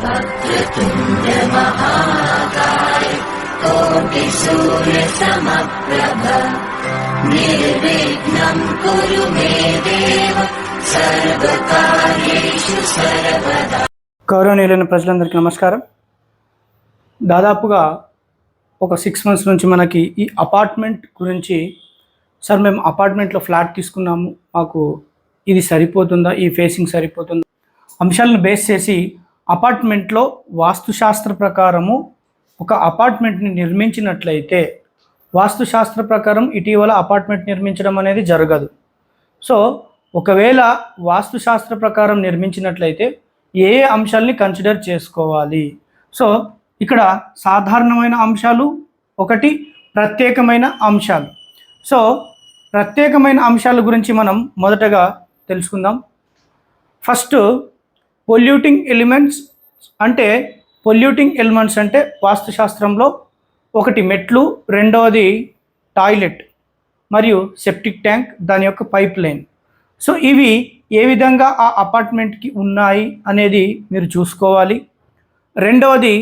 वक्रतुण्ड महाकाय कोटिसूर्यसमप्रभ निर्विघ्नम् कुरु मे देव सर्वकार्येषु सर्वदा గౌరవనీయులైన ప్రజలందరికీ నమస్కారం దాదాపుగా ఒక సిక్స్ మంత్స్ నుంచి మనకి ఈ అపార్ట్మెంట్ గురించి సార్ మేము అపార్ట్మెంట్లో ఫ్లాట్ తీసుకున్నాము మాకు ఇది సరిపోతుందా ఈ ఫేసింగ్ సరిపోతుందా అంశాలను బేస్ చేసి అపార్ట్మెంట్లో వాస్తుశాస్త్ర ప్రకారము ఒక అపార్ట్మెంట్ని నిర్మించినట్లయితే వాస్తుశాస్త్ర ప్రకారం ఇటీవల అపార్ట్మెంట్ నిర్మించడం అనేది జరగదు. సో ఒకవేళ వాస్తుశాస్త్ర ప్రకారం నిర్మించినట్లయితే ఏ ఏ అంశాలని కన్సిడర్ చేసుకోవాలి? సో ఇక్కడ సాధారణమైన అంశాలు ఒకటి ప్రత్యేకమైన అంశాలు. సో ప్రత్యేకమైన అంశాల గురించి మనం మొదటగా తెలుసుకుందాం. ఫస్ట్ పొల్యూటింగ్ ఎలిమెంట్స్ అంటే పొల్యూటింగ్ ఎలిమెంట్స్ అంటే వాస్తుశాస్త్రంలో ఒకటి మెట్లు రెండవది టాయిలెట్ మరియు సెప్టిక్ ట్యాంక్ దాని యొక్క పైప్ లైన్ సో ఇవి ఏ విధంగా ఆ అపార్ట్మెంట్కి ఉన్నాయి అనేది మీరు చూసుకోవాలి. రెండవది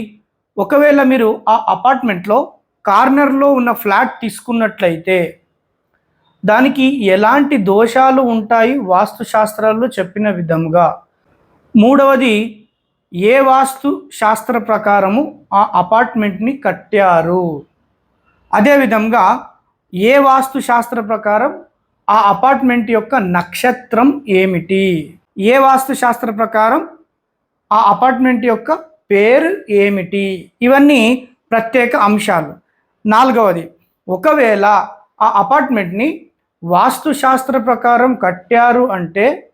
ఒకవేళ మీరు ఆ అపార్ట్మెంట్లో కార్నర్లో ఉన్న ఫ్లాట్ తీసుకున్నట్లయితే దానికి ఎలాంటి దోషాలు ఉంటాయి వాస్తుశాస్త్రాల్లో చెప్పిన విధంగా మూడవది ఏ వాస్తు శాస్త్ర ప్రకారము ఆ అపార్ట్మెంట్ని కట్టారు? అదేవిధంగా ఏ వాస్తు శాస్త్ర ప్రకారం ఆ అపార్ట్మెంట్ యొక్క నక్షత్రం ఏమిటి? ఏ వాస్తు శాస్త్ర ప్రకారం ఆ అపార్ట్మెంట్ యొక్క పేరు ఏమిటి? ఇవన్నీ ప్రత్యేక అంశాలు. నాలుగవది ఒకవేళ ఆ అపార్ట్మెంట్ని వాస్తుశాస్త్ర ప్రకారం కట్టారు అంటే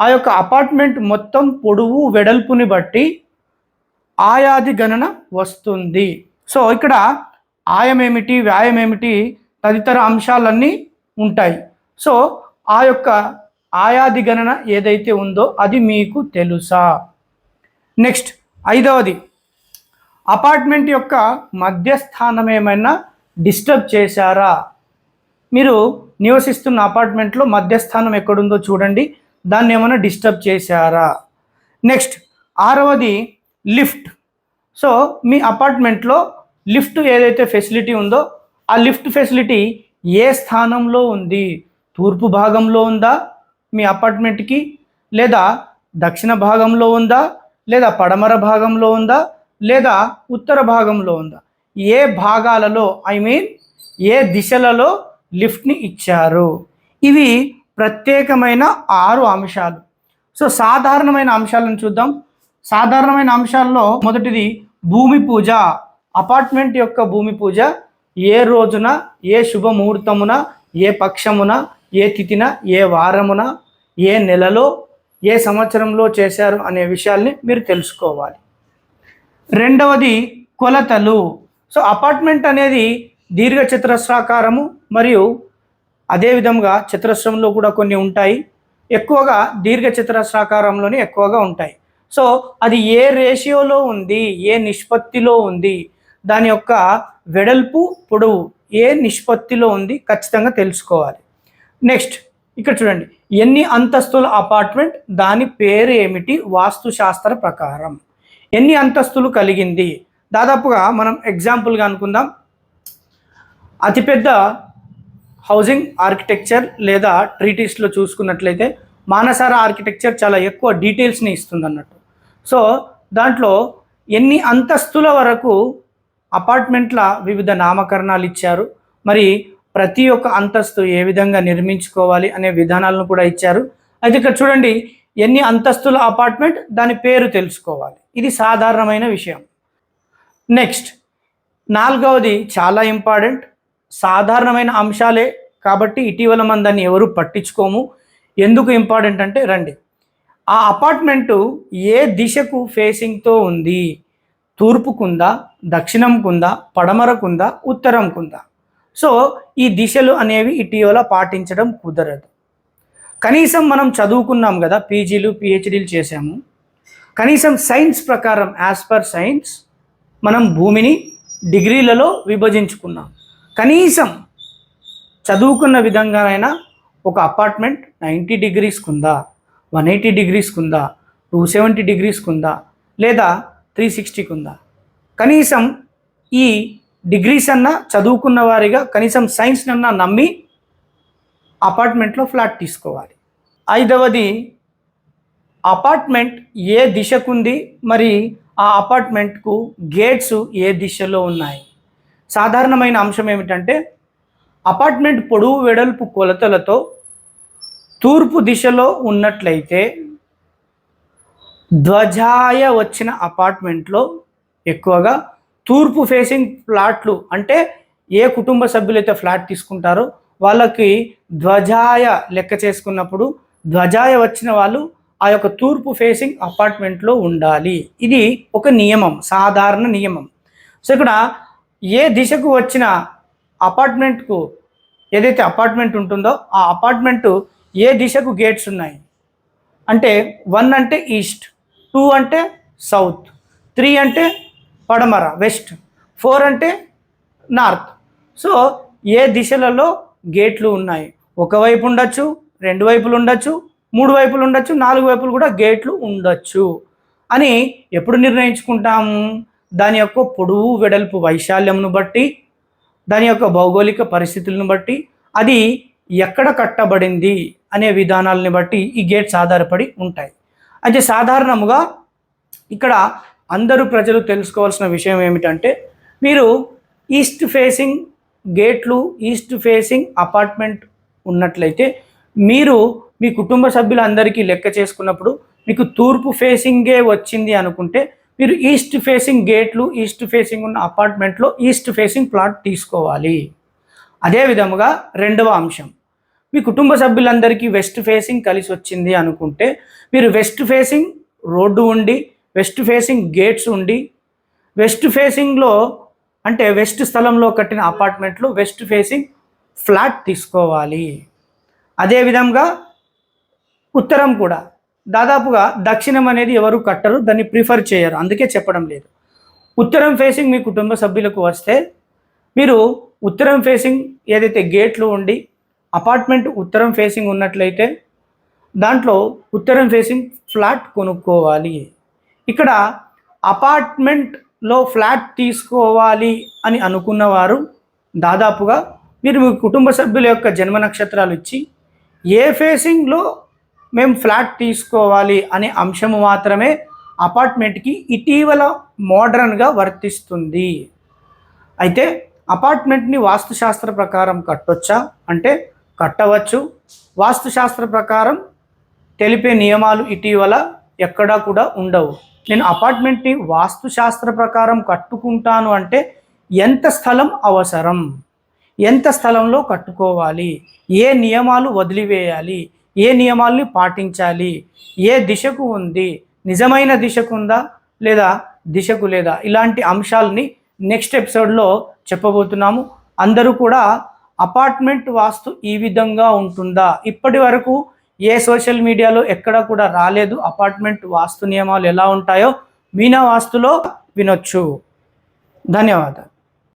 ఆ యొక్క అపార్ట్మెంట్ మొత్తం పొడవు వెడల్పుని బట్టి ఆయాది గణన వస్తుంది. సో ఇక్కడ ఆయం ఏమిటి వ్యాయం ఏమిటి తదితర అంశాలన్నీ ఉంటాయి. సో ఆ యొక్క ఆయాది గణన ఏదైతే ఉందో అది మీకు తెలుసా? నెక్స్ట్ ఐదవది అపార్ట్మెంట్ యొక్క మధ్యస్థానం ఏమైనా డిస్టర్బ్ చేశారా? మీరు నివసిస్తున్న అపార్ట్మెంట్లో మధ్యస్థానం ఎక్కడుందో చూడండి. దాన్ని ఏమైనా డిస్టర్బ్ చేశారా? నెక్స్ట్ ఆరవది లిఫ్ట్. సో మీ అపార్ట్మెంట్లో లిఫ్ట్ ఏదైతే ఫెసిలిటీ ఉందో ఆ లిఫ్ట్ ఫెసిలిటీ ఏ స్థానంలో ఉంది? తూర్పు భాగంలో ఉందా మీ అపార్ట్మెంట్కి? లేదా దక్షిణ భాగంలో ఉందా? లేదా పడమర భాగంలో ఉందా? లేదా ఉత్తర భాగంలో ఉందా? ఏ భాగాలలో ఐ మీన్ ఏ దిశలలో లిఫ్ట్ని ఇచ్చారు? ఇవి ప్రత్యేకమైన ఆరు అంశాలు. సో సాధారణమైన అంశాలను చూద్దాం. సాధారణమైన అంశాల్లో మొదటిది భూమి పూజ. అపార్ట్మెంట్ యొక్క భూమి పూజ ఏ రోజున ఏ శుభముహూర్తమున ఏ పక్షమున ఏ తిథిన ఏ వారమున ఏ నెలలో ఏ సంవత్సరంలో చేశారు అనే విషయాల్ని మీరు తెలుసుకోవాలి. రెండవది కొలతలు. సో అపార్ట్మెంట్ అనేది దీర్ఘచతురస్రాకారము మరియు అదేవిధంగా చతురస్రంలో కూడా కొన్ని ఉంటాయి. ఎక్కువగా దీర్ఘ చతురస్రాకారంలోనే ఎక్కువగా ఉంటాయి. సో అది ఏ రేషియోలో ఉంది? ఏ నిష్పత్తిలో ఉంది? దాని యొక్క వెడల్పు పొడవు ఏ నిష్పత్తిలో ఉంది? ఖచ్చితంగా తెలుసుకోవాలి. నెక్స్ట్ ఇక్కడ చూడండి. ఎన్ని అంతస్తుల అపార్ట్మెంట్? దాని పేరు ఏమిటి? వాస్తుశాస్త్ర ప్రకారం. ఎన్ని అంతస్తులు కలిగింది? దాదాపుగా మనం ఎగ్జాంపుల్గా అనుకుందాం. అతిపెద్ద హౌసింగ్ ఆర్కిటెక్చర్ లేదా ట్రీటీస్లో చూసుకున్నట్లయితే మానసార ఆర్కిటెక్చర్ చాలా ఎక్కువ డీటెయిల్స్ని ఇస్తుంది అన్నట్టు సో దాంట్లో ఎన్ని అంతస్తుల వరకు అపార్ట్మెంట్ల వివిధ నామకరణాలు ఇచ్చారు మరి ప్రతి ఒక్క అంతస్తు ఏ విధంగా నిర్మించుకోవాలి అనే విధానాలను కూడా ఇచ్చారు. అయితే ఇక్కడ చూడండి ఎన్ని అంతస్తుల అపార్ట్మెంట్ దాని పేరు తెలుసుకోవాలి. ఇది సాధారణమైన విషయం. నెక్స్ట్ నాలుగవది చాలా ఇంపార్టెంట్ సాధారణమైన అంశాలే కాబట్టి ఇటీవల మనం దాన్ని ఎవరు పట్టించుకోము. ఎందుకు ఇంపార్టెంట్ అంటే రండి. ఆ అపార్ట్మెంటు ఏ దిశకు ఫేసింగ్తో ఉంది? తూర్పుకుందా దక్షిణంకుందా పడమరకుందా ఉత్తరంకుందా? సో ఈ దిశలు అనేవి ఇటీవల పాటించడం కుదరదు. కనీసం మనం చదువుకున్నాం కదా పీజీలు పిహెచ్డీలు చేసాము కనీసం సైన్స్ ప్రకారం యాజ్ పర్ సైన్స్ మనం భూమిని డిగ్రీలలో విభజించుకున్నాం. కనీసం చదువుకున్న విధంగానైనా ఒక అపార్ట్మెంట్ నైంటీ డిగ్రీస్ కుందా వన్ ఎయిటీ డిగ్రీస్ కుందా టూ సెవెంటీ డిగ్రీస్ కుందా లేదా త్రీ సిక్స్టీ కుందా? కనీసం ఈ డిగ్రీస్ అన్నా చదువుకున్న వారిగా కనీసం సైన్స్ అన్నా నమ్మి అపార్ట్మెంట్లో ఫ్లాట్ తీసుకోవాలి. ఐదవది అపార్ట్మెంట్ ఏ దిశకుంది మరి ఆ అపార్ట్మెంట్కు గేట్స్ ఏ దిశలో ఉన్నాయి? సాధారణమైన అంశం ఏమిటంటే అపార్ట్మెంట్ పొడవు వెడల్పు కొలతలతో తూర్పు దిశలో ఉన్నట్లయితే ధ్వజాయ వచ్చిన అపార్ట్మెంట్లో ఎక్కువగా తూర్పు ఫేసింగ్ ఫ్లాట్లు అంటే ఏ కుటుంబ సభ్యులైతే ఫ్లాట్ తీసుకుంటారో వాళ్ళకి ధ్వజాయ లెక్క చేసుకున్నప్పుడు ధ్వజాయ వచ్చిన వాళ్ళు ఆ యొక్క తూర్పు ఫేసింగ్ అపార్ట్మెంట్లో ఉండాలి. ఇది ఒక నియమం సాధారణ నియమం. సో ఇక్కడ ఏ దిశకు వచ్చిన అపార్ట్మెంట్కు ఏదైతే అపార్ట్మెంట్ ఉంటుందో ఆ అపార్ట్మెంటు ఏ దిశకు గేట్స్ ఉన్నాయి? అంటే వన్ అంటే ఈస్ట్ టూ అంటే సౌత్ త్రీ అంటే పడమర వెస్ట్ ఫోర్ అంటే నార్త్. సో ఏ దిశలలో గేట్లు ఉన్నాయి? ఒకవైపు ఉండొచ్చు రెండు వైపులు ఉండొచ్చు మూడు వైపులు ఉండొచ్చు నాలుగు వైపులు కూడా గేట్లు ఉండొచ్చు అని ఎప్పుడు నిర్ణయించుకుంటాము? దాని యొక్క పొడవు వెడల్పు వైశాల్యమును బట్టి దాని యొక్క భౌగోళిక పరిస్థితులను బట్టి అది ఎక్కడ కట్టబడింది అనే విధానాలని బట్టి ఈ గేట్స్ ఆధారపడి ఉంటాయి. అయితే సాధారణముగా ఇక్కడ అందరూ ప్రజలు తెలుసుకోవాల్సిన విషయం ఏమిటంటే మీరు ఈస్ట్ ఫేసింగ్ గేట్లు ఈస్ట్ ఫేసింగ్ అపార్ట్మెంట్ ఉన్నట్లయితే మీరు మీ కుటుంబ సభ్యులందరికీ లెక్క చేసుకున్నప్పుడు మీకు తూర్పు ఫేసింగే వచ్చింది అనుకుంటే మీరు ఈస్ట్ ఫేసింగ్ గేట్లు ఈస్ట్ ఫేసింగ్ ఉన్న అపార్ట్మెంట్లో ఈస్ట్ ఫేసింగ్ ప్లాట్ తీసుకోవాలి. అదే విధముగా రెండవ అంశం. మీ కుటుంబ సభ్యులందరికీ వెస్ట్ ఫేసింగ్ కలిసి వచ్చింది అనుకుంటే మీరు వెస్ట్ ఫేసింగ్ రోడ్డు ఉండి వెస్ట్ ఫేసింగ్ గేట్స్ ఉండి వెస్ట్ ఫేసింగ్లో అంటే వెస్ట్ స్థలంలో కట్టిన అపార్ట్మెంట్లో వెస్ట్ ఫేసింగ్ ఫ్లాట్ తీసుకోవాలి. అదేవిధంగా ఉత్తరం కూడా దాదాపుగా దక్షిణం అనేది ఎవరు కట్టరు దాన్ని ప్రిఫర్ చేయరు. అందుకే చెప్పడం లేదు. ఉత్తరం ఫేసింగ్ మీ కుటుంబ సభ్యులకు వస్తే మీరు ఉత్తరం ఫేసింగ్ ఏదైతే గేట్లు ఉండి అపార్ట్మెంట్ ఉత్తరం ఫేసింగ్ ఉన్నట్లయితే దాంట్లో ఉత్తరం ఫేసింగ్ ఫ్లాట్ కొనుక్కోవాలి. ఇక్కడ అపార్ట్మెంట్లో ఫ్లాట్ తీసుకోవాలి అని అనుకున్నవారు దాదాపుగా మీరు మీ కుటుంబ సభ్యుల యొక్క జన్మ నక్షత్రాలు ఇచ్చి ఏ ఫేసింగ్లో మేము ఫ్లాట్ తీసుకోవాలి అనే అంశము మాత్రమే అపార్ట్మెంట్కి ఇటీవల మోడర్న్గా వర్తిస్తుంది. అయితే అపార్ట్మెంట్ని వాస్తుశాస్త్ర ప్రకారం కట్టొచ్చా? అంటే కట్టవచ్చు. వాస్తుశాస్త్ర ప్రకారం తెలిపే నియమాలు ఇటీవల ఎక్కడా కూడా ఉండవు. నేను అపార్ట్మెంట్ని వాస్తుశాస్త్ర ప్రకారం కట్టుకుంటాను అంటే ఎంత స్థలం అవసరం? ఎంత స్థలంలో కట్టుకోవాలి? ఏ నియమాలు వదిలివేయాలి? ఏ నియమాల్ని పాటించాలి? ఏ దిశకు ఉంది? నిజమైన దిశకు ఉందా? లేదా దిశకు లేదా? ఇలాంటి అంశాలని నెక్స్ట్ ఎపిసోడ్లో చెప్పబోతున్నాము. అందరూ కూడా అపార్ట్మెంట్ వాస్తు ఈ విధంగా ఉంటుందా? ఇప్పటి వరకు ఏ సోషల్ మీడియాలో ఎక్కడ కూడా రాలేదు అపార్ట్మెంట్ వాస్తు నియమాలు ఎలా ఉంటాయో. మీనా వాస్తులో వినొచ్చు. ధన్యవాదాలు.